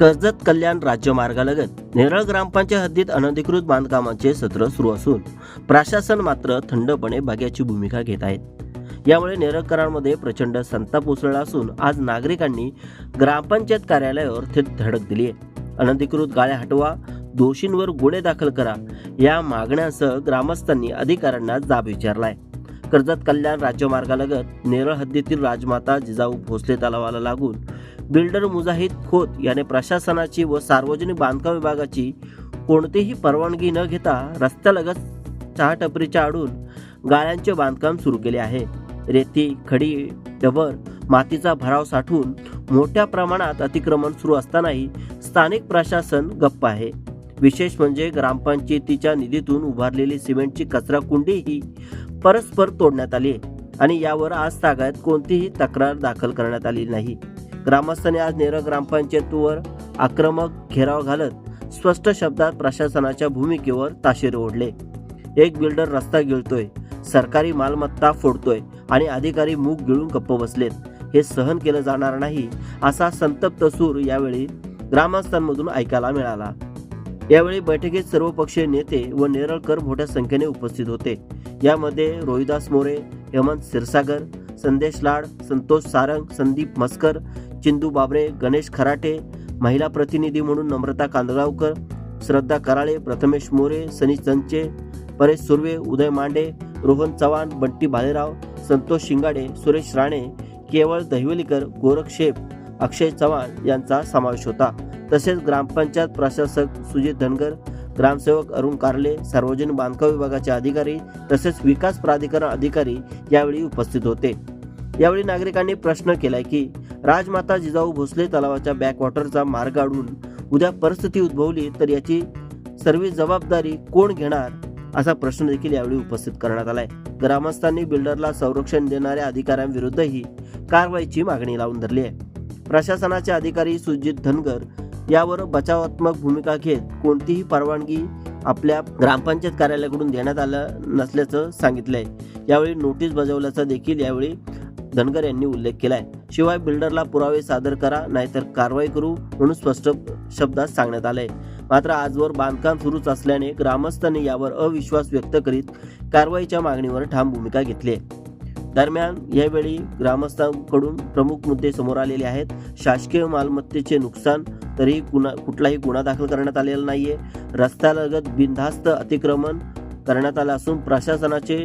कर्जत कल्याण राज्य मार्गालगत नेरळ ग्रामपंचायत हद्दीत अनधिकृत बांधकामांचे सत्र सुरू असून प्रशासन मात्र थंडपणे बघ्याची भूमिका घेत आहेत यामुळे नेरळकरांमध्ये प्रचंड संताप उसळला असून आज नागरिकांनी ग्रामपंचायत कार्यालयावर थेट धडक दिली आहे. अनधिकृत गाळ्या हटवा दोषींवर गुन्हे दाखल करा या मागण्यांसह ग्रामस्थांनी अधिकाऱ्यांना जाब विचारलाय. कर्जत कल्याण राज्यमार्गालगत नेरळ हद्दीतील राजमाता जिजाऊ भोसले तलावाला लागून बिल्डर मुजाहिद खोत याने प्रशासनाची व सार्वजनिक बांधकाम विभागाची कोणतीही परवानगी न घेता रस्त्यालगत चहा टपरीच्या आडून गाळ्यांचे बांधकाम सुरू केले आहे. रेती खडी डबर मातीचा भराव साठवून मोठ्या प्रमाणात अतिक्रमण सुरू असतानाही स्थानिक प्रशासन गप्प आहे. विशेष म्हणजे ग्रामपंचायतीच्या निधीतून उभारलेली सिमेंटची कचरा कुंडीही परस्पर तोडण्यात आली आहे आणि यावर आज तागायत कोणतीही तक्रार दाखल करण्यात आली नाही. ग्रामस्थांनी आज नेरळ ग्रामपंचायतीवर आक्रमक घेराव घालत स्पष्ट शब्दात प्रशासनाच्या भूमिकेवर ताशेर ओढले. एक बिल्डर रस्ता गिळतोय सरकारी मालमत्ता फोडतोय आणि अधिकारी मूग गिळून गप्प बसलेत. हे सहन केलं जाणार नाही असा संतप्त सूर यावेळी ग्रामस्थांमधून ऐकायला मिळाला. यावेळी बैठकीत सर्वपक्षीय नेते व नेरळकर मोठ्या संख्येने उपस्थित होते. यामध्ये रोहिदास मोरे हेमंत क्षीरसागर संदेश लाड संतोष सारंग संदीप मस्कर चिंदू बाबरे गणेश खराटे महिला प्रतिनिधी म्हणून नम्रता कांदगावकर श्रद्धा कराळे प्रथमेश मोरे सनी चंचे परेश सुर्वे उदय मांडे रोहन चव्हाण बंटी भालेराव संतोष शिंगाडे सुरेश राणे केवळ दहिवलीकर गोरख शेप अक्षय चव्हाण यांचा समावेश होता. तसेच ग्रामपंचायत प्रशासक सुजित धनगर ग्रामसेवक अरुण कारले सार्वजनिक बांधकाम विभागाचे अधिकारी तसेच विकास प्राधिकरण अधिकारी यावेळी उपस्थित होते. यावेळी नागरिकांनी प्रश्न केलाय की राजमाता जिजाऊ भोसले तलावाच्या बॅकवॉटरचा मार्ग अडून उद्या परिस्थिती उद्भवली तर याची सर्व जबाबदारी कोण घेणार असा प्रश्न देखील यावेळी उपस्थित करण्यात आलाय. ग्रामस्थांनी बिल्डरला संरक्षण देणाऱ्या अधिकाऱ्यांविरुद्धही कारवाईची मागणी लावून धरली आहे. प्रशासनाचे अधिकारी सुजित धनगर यावर बचावात्मक भूमिका घेत कोणतीही परवानगी आपल्या ग्रामपंचायत कार्यालयाकडून देण्यात आलं नसल्याचं सांगितलंय. यावेळी नोटीस बजावल्याचा देखील यावेळी धनगर यांनी उल्लेख केलाय. शिवाय बिल्डरला पुरावे सादर करा नाहीतर कारवाई करू म्हणून स्पष्ट शब्दात सांगण्यात आलंय. मात्र आजवर बांधकाम सुरूच असल्याने ग्रामस्थांनी यावर अविश्वास व्यक्त करीत कारवाईच्या मागणीवर ठाम भूमिका घेतली आहे दरम्यान यावेळी ग्रामस्थांकडून प्रमुख मुद्दे समोर आलेले आहेत. शासकीय मालमत्तेचे नुकसान तरीही कुणा कुठलाही गुन्हा दाखल करण्यात आलेला नाहीये. रस्त्यालगत बिनधास्त अतिक्रमण करण्यात आलं असून प्रशासनाचे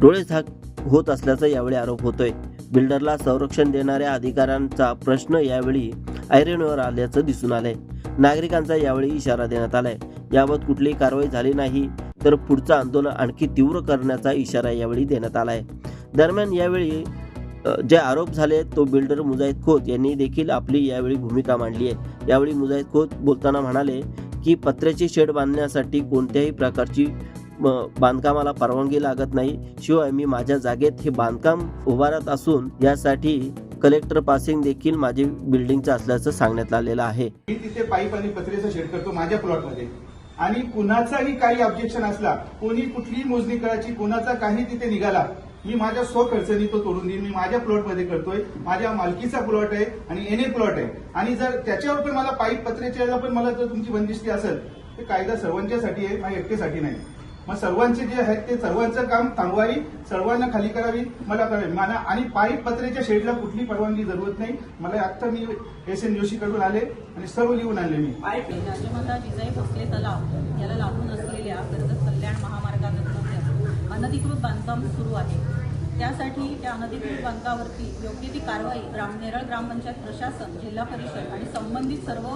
डोळे झाक होत असल्याचा यावेळी आरोप होतोय. बिल्डरला संरक्षण देणाऱ्या अधिकाऱ्यांचा प्रश्न यावेळी ऐरणीवर आल्याचं दिसून आलंय. नागरिकांचा यावेळी इशारा देण्यात आलाय. याबाबत कुठलीही कारवाई झाली नाही तर पुढचं आंदोलन आणखी तीव्र करण्याचा इशारा यावेळी देण्यात आलाय. दरम्यान यावेळी जे आरोप झाले तो बिल्डर मुजाहिद खोत यांनी देखील आपली यावेळी भूमिका मांडली आहे. यावेळी मुजाहिद खोत बोलताना म्हणाले की पत्र्याची शेड बांधण्यासाठी कोणत्याही प्रकारची बांधकामाला परवानगी लागत नाही. शिवाय मी माझ्या जागेत हे बांधकाम उभारत असून यासाठी कलेक्टर पासिंग देखील माझे बिल्डिंगचं असल्याचं सांगण्यात आलेलं आहे. मी तिथे पाईप आणि पत्रेचा शेड करतो माझ्या प्लॉटमध्ये. आणि कुणाचाही काही ऑब्जेक्शन असला कोणी कुठलीही मोजणी करायची कुणाचा काही तिथे निघाला मी माझ्या स्वखर्चनी तो तोडून देईन. मी माझ्या प्लॉटमध्ये करतोय. माझ्या मालकीचा प्लॉट आहे आणि एन ए प्लॉट आहे. आणि जर त्याच्यावर पण मला पाईप पत्रेच्या पण मला जर तुमची बंदिस्ती असेल तर कायदा सर्वांच्यासाठी आहे माझ्या एकटेसाठी नाही. मग सर्वांचे जे आहेत ते सर्वांचं काम थांबवावी सर्वांना खाली करावी. मला करावी मला आणि पाईप पत्रेच्या शेडला कुठली परवानगी जरूरत नाही. मला आत्ता मी एस एन जोशीकडून आले आणि सर्व लिहून आणले मी. राजमाता जिजाई भोसले तलाव याला लागून असलेल्या कर्जत कल्याण महामार्गात अनधिकृत बांधकाम सुरू आहे. त्यासाठी त्या अनधिकृत बांधकामावरती योग्य ती कारवाई ग्राम नेरळ ग्रामपंचायत प्रशासन जिल्हा परिषद आणि संबंधित सर्व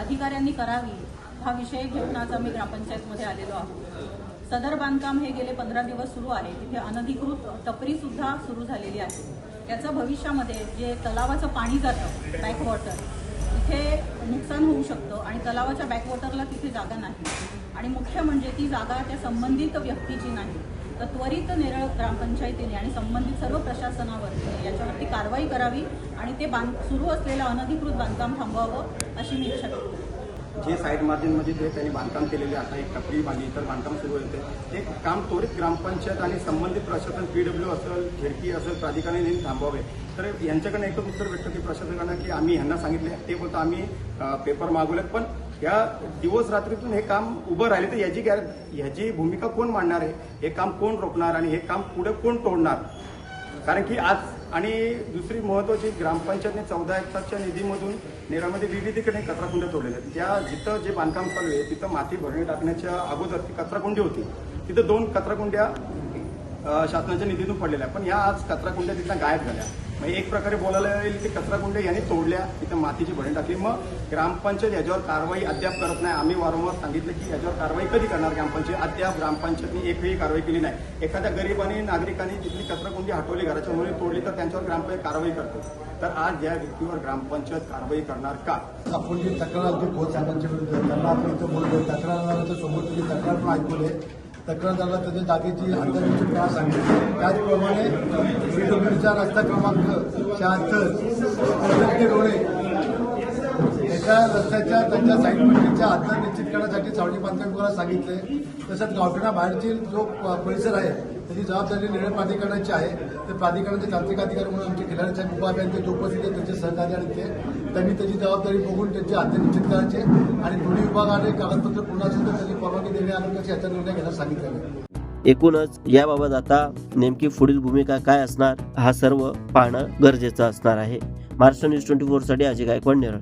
अधिकाऱ्यांनी करावी. हा विषय घेऊन आज आम्ही ग्रामपंचायतमध्ये आलेलो आहोत. सदर बांधकाम हे गेले पंधरा दिवस सुरू आहे. तिथे अनधिकृत टपरी सुद्धा सुरू झालेली आहे. त्याचं भविष्यामध्ये जे तलावाचं पाणी जातं बॅकवॉटर तिथे नुकसान होऊ शकतं आणि तलावाच्या बॅकवॉटरला तिथे जागा नाही. आणि मुख्य म्हणजे ती जागा त्या संबंधित व्यक्तीची नाही. तर त्वरित नेरळ ग्रामपंचायतीने आणि संबंधित सर्व प्रशासनावर याच्यावरती कारवाई करावी आणि ते बांध सुरू असलेलं अनधिकृत बांधकाम थांबवावं अशी मी इच्छा करतो. जे साईड मार्जिनमध्ये जे त्यांनी बांधकाम केलेले आता एक टपरी बांधली इतर बांधकाम सुरू होते ते काम त्वरित ग्रामपंचायत आणि संबंधित प्रशासन पीडब्ल्यू असेल झेडपी असेल प्राधिकरणाने थांबवावे. तर यांच्याकडे एकच उत्तर भेटतं की प्रशासकांना की आम्ही ह्यांना सांगितले ते बोलतो आम्ही पेपर मागवलेत पण या दिवस रात्रीतून हे काम उभं राहिले तर याची गॅर ह्याची भूमिका कोण मांडणार आहे? हे काम कोण रोखणार आणि हे काम पुढे कोण तोडणार? कारण की आज आणि दुसरी महत्वाची ग्रामपंचायतने चौदा एकरच्या निधीमधून नेरामध्ये विविधीकडे कचराकुंड तोडलेल्या आहेत. ज्या जिथं जे बांधकाम चालू आहे तिथं माती भरणी टाकण्याच्या अगोदर ती कचराकुंडी होती. तिथं दोन कचराकुंड्या शासनाच्या निधीतून पडलेल्या पण या आज कचराकुंड्या तिथं गायब झाल्या. मग एक प्रकारे बोलायला येईल की कचराकुंड्या यांनी तोडल्या तिथे मातीची भरणी टाकली. मग ग्रामपंचायत याच्यावर कारवाई अद्याप करत नाही. आम्ही वारंवार सांगितलं की याच्यावर कारवाई कधी करणार ग्रामपंचायत? अद्याप ग्रामपंचायतनी एकही कारवाई केली नाही. एखाद्या गरीबाने नागरिकांनी तिथली कचराकुंडी हटवली घराच्या मुळे तोडली तर त्यांच्यावर ग्रामपंचायत कारवाई करते. तर आज या व्यक्तीवर ग्रामपंचायत कारवाई करणार का? आपण जी तक्रार होती खोत साहेबांच्या विरुद्ध त्यांना आपण इथं बोललो तक्रारदाराच्या समोर तक्रार पण ऐकवली तक्रारदाराला त्याच्या जागेची अंतर्गत काय सांगितली. त्याचप्रमाणे पीडब्ल्यूडीचा रस्ता क्रमांक शहात्तर ते डोळे त्याच्या रस्त्याच्या त्यांच्या साईड पट्टीच्या अंतर निश्चित करण्यासाठी सावली बांधकाम करायला सांगितले तसंच गावठणा बाहेरची जो परिसर आहे त्याची जबाबदारी निर्णय प्राधिकरणाची आहे. ते प्राधिकरणाचे तांत्रिक अधिकारी म्हणून आमचे खिलाडी साहेब उपाय आहेत ते उपस्थित आहेत त्यांचे सहकारी आणि ते त्यांनी त्याची जबाबदारी बघून त्यांचे अंतर निश्चित करायचे. आणि दोन्ही विभागाने कागदपत्र पूर्ण असेल तर त्यांनी परवानगी देणे आणि याचा निर्णय घ्यायला सांगितलेला आहे. एकूणच याबाबत आता नेमकी पुढील भूमिका काय असणार हा सर्व पाहणं गरजेचं असणार आहे. महाराष्ट्र न्यूज ट्वेंटी फोरसाठी अजय गायकवाड नेरळ.